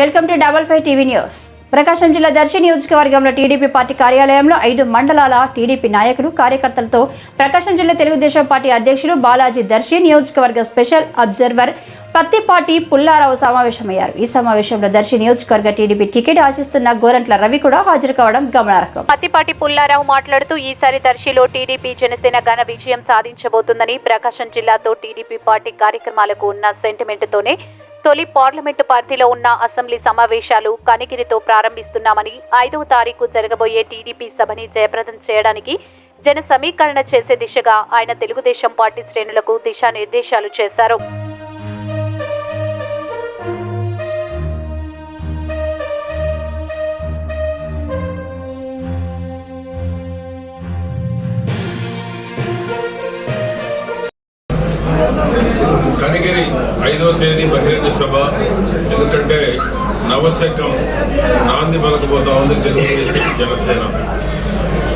Welcome to double five TV news. Prakasam జిల్లా దర్శి నియోజకవర్గంలో TDP party కార్యాలయంలో ఐదు మండలాల టీడీపీ నాయకులు కార్యకర్తలతో ప్రకాశం జిల్లా తెలుగుదేశం పార్టీ అధ్యక్షులు బాలాజీ దర్శి నియోజకవర్గ స్పెషల్ అబ్జర్వర్ పత్తిపాటి పుల్లారావు సమావేశమయ్యారు. ఈ సమావేశంలో దర్శి నియోజకవర్గ టీడీపీ టికెట్ ఆశిస్తున్న గోరంట్ల రవి కూడా హాజరు కావడం గమనార్హం. పత్తిపాటి పుల్లారావు మాట్లాడుతూ ఈసారి దర్శిలో టీడీపీ జనసేన ఘన విజయం సాధించబోతుందని ప్రకాశం జిల్లాతో టీడీపీ పార్టీ కార్యక్రమాలకు ఉన్న సెంటిమెంట్తోనే తొలి పార్లమెంటు పార్టీలో ఉన్న అసెంబ్లీ సమావేశాలు కనిగిరితో ప్రారంభిస్తున్నామని ఐదవ తారీఖు జరగబోయే టీడీపీ సభని జయప్రదం చేయడానికి జన సమీకరణ చేసే దిశగా ఆయన తెలుగుదేశం పార్టీ శ్రేణులకు దిశానిర్దేశాలు చేశారు. సభ ఎందుకంటే నవశకం నాంది పలకపోతా ఉంది తెలుగుదేశం జనసేన.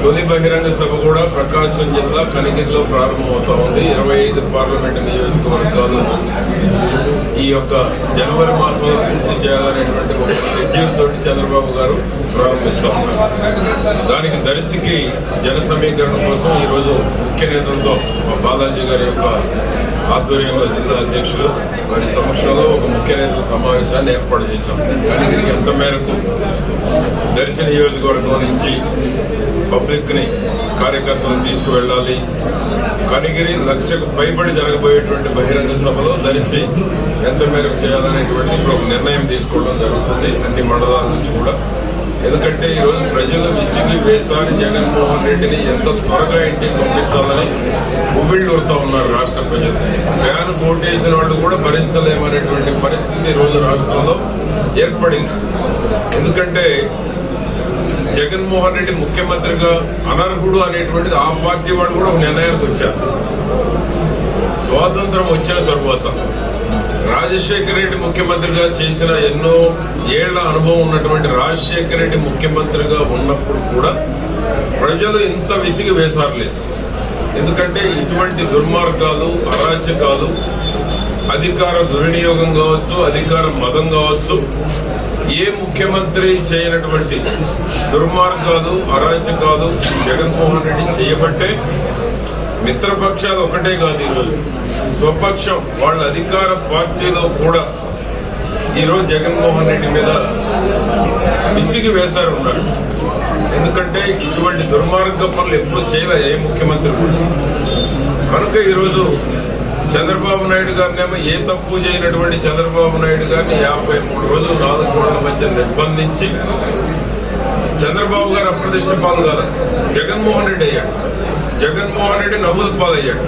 తొలి బహిరంగ సభ కూడా ప్రకాశం జిల్లా కనిగిరిలో ప్రారంభమవుతా ఉంది. ఇరవై ఐదు పార్లమెంటు నియోజకవర్గాలు ఈ యొక్క జనవరి మాసంలో పూర్తి చేయాలనేటువంటి ఒక షెడ్యూల్ తోటి చంద్రబాబు గారు ప్రారంభిస్తూ ఉన్నారు. దానికి దర్శికి జన సమీకరణ కోసం ఈరోజు ముఖ్య నేతలతో మా బాలాజీ గారి యొక్క ఆధ్వర్యంలో జిల్లా అధ్యక్షులు వారి సమక్షంలో ఒక ముఖ్య నేతల సమావేశాన్ని ఏర్పాటు చేశాం. కానీ దీనికి ఎంత మేరకు దర్శి నియోజకవర్గం నుంచి పబ్లిక్ని కార్యకర్తలను తీసుకువెళ్ళాలి కనిగిరి లక్షకు పైబడి జరగబోయేటువంటి బహిరంగ సభలో దర్శి ఎంత మేరకు చేయాలనేటువంటి ఇప్పుడు ఒక నిర్ణయం తీసుకోవడం జరుగుతుంది. అన్ని మండలాల నుంచి కూడా ఎందుకంటే ఈరోజు ప్రజలు విసిగి వేసారి జగన్మోహన్ రెడ్డిని ఎంత త్వరగా ఇంటికి పంపించాలని ఉవ్విళ్ళు ఉన్నారు రాష్ట్ర ప్రజలు. ఫ్యాన్ వేసిన వాళ్ళు కూడా భరించలేమనేటువంటి పరిస్థితి ఈ రోజు రాష్ట్రంలో ఏర్పడింది. ఎందుకంటే జగన్మోహన్ రెడ్డి ముఖ్యమంత్రిగా అనర్హుడు అనేటువంటిది ఆ పార్టీ వాళ్ళు కూడా ఒక నిర్ణయానికి వచ్చారు. స్వాతంత్రం వచ్చిన తర్వాత రాజశేఖర రెడ్డి ముఖ్యమంత్రిగా చేసిన ఎన్నో ఏళ్ళ అనుభవం ఉన్నటువంటి రాజశేఖర రెడ్డి ముఖ్యమంత్రిగా ఉన్నప్పుడు కూడా ప్రజలు ఇంత విసిగి వేసారలేదు ఎందుకంటే ఇటువంటి దుర్మార్గాలు అరాచకాలు అధికార దుర్వినియోగం కావచ్చు అధికార మదం కావచ్చు ఏ ముఖ్యమంత్రి చేయనటువంటి దుర్మార్గాలు అరాచకాలు జగన్మోహన్ రెడ్డి చేయబట్టే మిత్రపక్షాలు ఒకటే కాదు ఈరోజు. స్వపక్షం వాళ్ళ అధికార పార్టీలో కూడా ఈరోజు జగన్మోహన్ రెడ్డి మీద విసిగి వేశారు ఉన్నారు. ఎందుకంటే ఇటువంటి దుర్మార్గ పనులు ఎప్పుడు చేయలే ఏ ముఖ్యమంత్రి కూడా. కనుక ఈరోజు చంద్రబాబు నాయుడు గారినేమో ఏ తప్పు చేయనటువంటి చంద్రబాబు నాయుడు గారిని యాభై మూడు రోజులు నాలుగు కోట్ల మధ్య నిర్బంధించి చంద్రబాబు గారు అప్రదిష్ట పాలు కాదు. జగన్మోహన్ రెడ్డి అయ్యాడు. జగన్మోహన్ రెడ్డి నవ్వులు పాలయ్యాడు.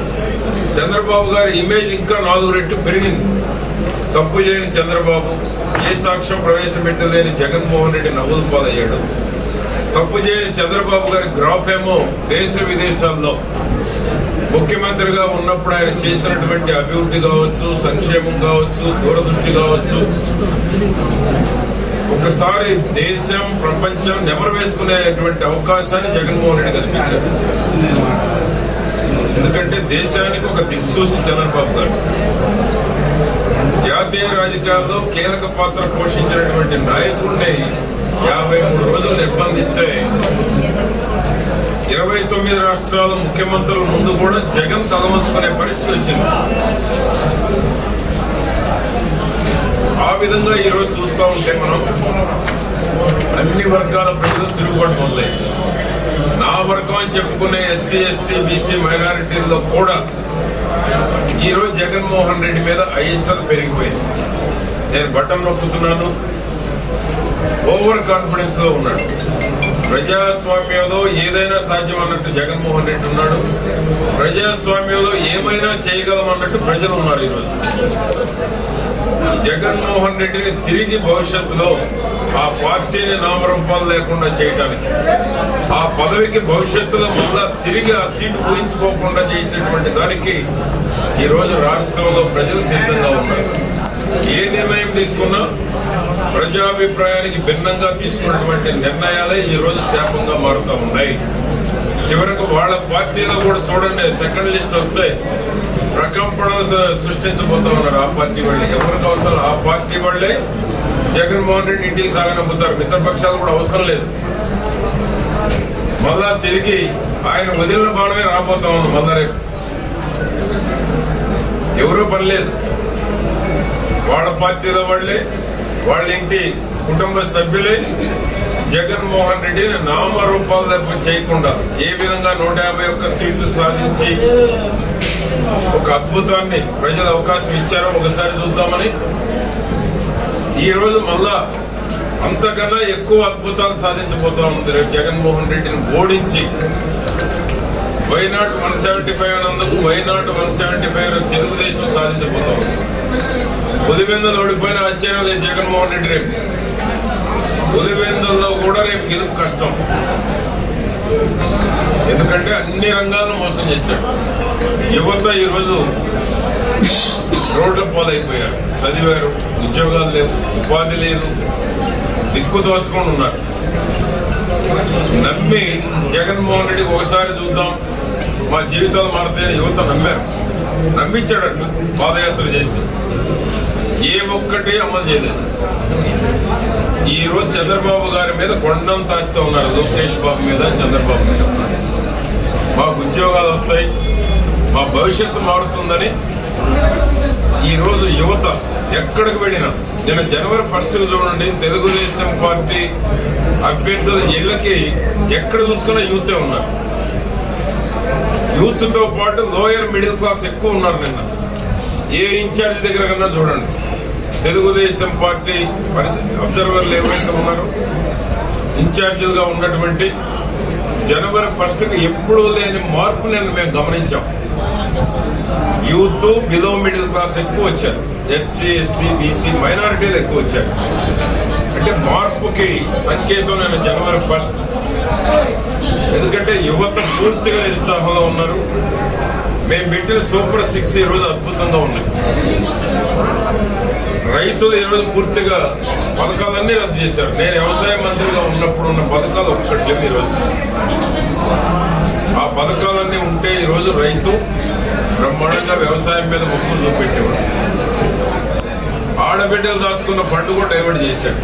చంద్రబాబు గారి ఇమేజ్ ఇంకా నాలుగు రెట్లు పెరిగింది. తప్పు చేయని చంద్రబాబు ఏ సాక్ష్యం ప్రవేశపెట్టలేని జగన్మోహన్ రెడ్డి నవ్వులు పాలయ్యాడు. తప్పు చేయని చంద్రబాబు గారి గ్రాఫ్ ఏమో దేశ విదేశాల్లో ముఖ్యమంత్రిగా ఉన్నప్పుడు ఆయన చేసినటువంటి అభివృద్ధి కావచ్చు సంక్షేమం కావచ్చు దూరదృష్టి కావచ్చు. ఒకసారి దేశం ప్రపంచం నెమరు వేసుకునేటువంటి అవకాశాన్ని జగన్మోహన్ రెడ్డి కల్పించారు ఎందుకంటే దేశానికి ఒక దిక్సూసి చంద్రబాబు గారు. జాతీయ రాజకీయాల్లో కీలక పాత్ర పోషించినటువంటి నాయకుడిని యాభై మూడు రోజులు నిర్బంధిస్తే ఇరవై తొమ్మిది రాష్ట్రాల ముఖ్యమంత్రుల ముందు కూడా జగన్ తలవంచుకునే పరిస్థితి వచ్చింది. ఆ విధంగా ఈరోజు చూస్తూ ఉంటే మనం అన్ని వర్గాల ప్రజలు తిరుగుబాటు మొదలైంది నా వర్గం అని చెప్పుకునే ఎస్సీ ఎస్టీ బీసీ మైనారిటీల్లో కూడా ఈరోజు జగన్మోహన్ రెడ్డి మీద అయిష్టత పెరిగిపోయింది. నేను బటన్ నొక్కుతున్నాను. ఓవర్ కాన్ఫిడెన్స్లో ఉన్నాడు ప్రజాస్వామ్యంలో ఏదైనా సాధ్యం అన్నట్టు జగన్మోహన్ రెడ్డి ఉన్నాడు. ప్రజాస్వామ్యంలో ఏమైనా చేయగలం అన్నట్టు ప్రజలు ఉన్నారు ఈరోజు. జగన్మోహన్ రెడ్డిని తిరిగి భవిష్యత్తులో ఆ పార్టీని నామరూపాలు లేకుండా చేయడానికి ఆ పదవికి భవిష్యత్తులో మళ్ళా తిరిగి ఆ సీటు ఊహించుకోకుండా చేసేటువంటి దానికి ఈరోజు రాష్ట్రంలో ప్రజలు సిద్ధంగా ఉన్నారు. ఏ నిర్ణయం తీసుకున్నా ప్రజాభిప్రాయానికి భిన్నంగా తీసుకున్నటువంటి నిర్ణయాలే ఈ రోజు శాపంగా మారుతా ఉన్నాయి. చివరకు వాళ్ళ పార్టీలో కూడా చూడండి సెకండ్ లిస్ట్ వస్తే ప్రకంపనలు సృష్టించబోతా ఉన్నారు ఆ పార్టీ వాళ్ళే. ఎవరికి అవసరం? ఆ పార్టీ వాళ్ళే జగన్మోహన్ రెడ్డి ఇంటికి సాగనంపుతారు. మిత్రపక్షాలు కూడా అవసరం లేదు. మళ్ళా తిరిగి ఆయన వదిలిన బాణమే రాబోతా ఉంది మళ్ళా రేపు. ఎవరూ పని లేదు. వాళ్ళ పార్టీలో వాళ్ళే వాళ్ళ ఇంటి కుటుంబ సభ్యులే? జగన్మోహన్ రెడ్డిని నామరూపాలు తప్ప చేయకుండా ఏ విధంగా నూట యాభై ఒక్క సీట్లు సాధించి ఒక అద్భుతాన్ని ప్రజలు అవకాశం ఇచ్చారో ఒకసారి చూద్దామని. ఈ రోజు మళ్ళా అంతకన్నా ఎక్కువ అద్భుతాలు సాధించబోతా ఉంది రేపు జగన్మోహన్ రెడ్డిని ఓడించి why not one seventy five అన్నందుకు why not one seventy five Telugu Desam సాధించబోతాం Pulivendula ఓడిపోయిన ఆశ్చర్యం లేదు జగన్మోహన్ రెడ్డి రేపు. పులివెందుల్లో కూడా రేపు గెలుపు కష్టం. ఎందుకంటే అన్ని రంగాలను మోసం చేశాడు. యువత ఈరోజు రోడ్ల పాలైపోయారు. చదివారు ఉద్యోగాలు లేవు ఉపాధి లేదు దిక్కు దోచుకొని ఉన్నారు. నమ్మి జగన్మోహన్ రెడ్డి ఒకసారి చూద్దాం. మా జీవితాలు మారుతాయని యువత నమ్మారు. నమ్మించాడట పాదయాత్ర చేసి. ఏ ఒక్కటి అమలు చేయలేదు. ఈ రోజు చంద్రబాబు గారి మీద కొండం తాస్తూ ఉన్నారు లోకేష్ బాబు మీద చంద్రబాబు మీద. మాకు ఉద్యోగాలు వస్తాయి. మా భవిష్యత్తు మారుతుందని ఈ రోజు యువత ఎక్కడికి వెళ్ళినా నేను జనవరి ఫస్ట్ చూడండి తెలుగుదేశం పార్టీ అభ్యర్థుల ఇళ్ళకి ఎక్కడ చూసుకున్నా యూతే ఉన్నారు. యూత్తో పాటు లోయర్ మిడిల్ క్లాస్ ఎక్కువ ఉన్నారు నిన్న. ఏ ఇన్ఛార్జ్ దగ్గర కన్నా చూడండి. తెలుగుదేశం పార్టీ పరిస్థితి అబ్జర్వర్లు ఏవైతే ఉన్నారో ఇన్ఛార్జీలుగా ఉన్నటువంటి జనవరి ఫస్ట్ ఎప్పుడూ లేని మార్పు నేను మేము గమనించాం. యూత్ బిలో మిడిల్ క్లాస్ ఎక్కువ వచ్చారు. ఎస్సీ ఎస్టీ బీసీ మైనారిటీలు ఎక్కువ వచ్చారు. అంటే మార్పుకి సంకేతం నేను జనవరి ఫస్ట్. ఎందుకంటే యువత పూర్తిగా నిరుత్సాహంలో ఉన్నారు. మేము పెట్టిన సూపర్ సిక్స్ ఈ రోజు అద్భుతంగా ఉన్నాయి. రైతులు ఈ రోజు పూర్తిగా పథకాలన్నీ రద్దు చేశారు. నేను వ్యవసాయ మంత్రిగా ఉన్నప్పుడు ఉన్న పథకాలు ఒక్కటి లేవు ఈరోజు ఆ పథకాలన్నీ ఉంటే ఈరోజు రైతు బ్రహ్మాండంగా వ్యవసాయం మీద మొక్కులు చూపెట్టేవాడు. ఆడబిడ్డలు దాచుకున్న ఫండ్ కూడా డైవర్ట్ చేశాడు.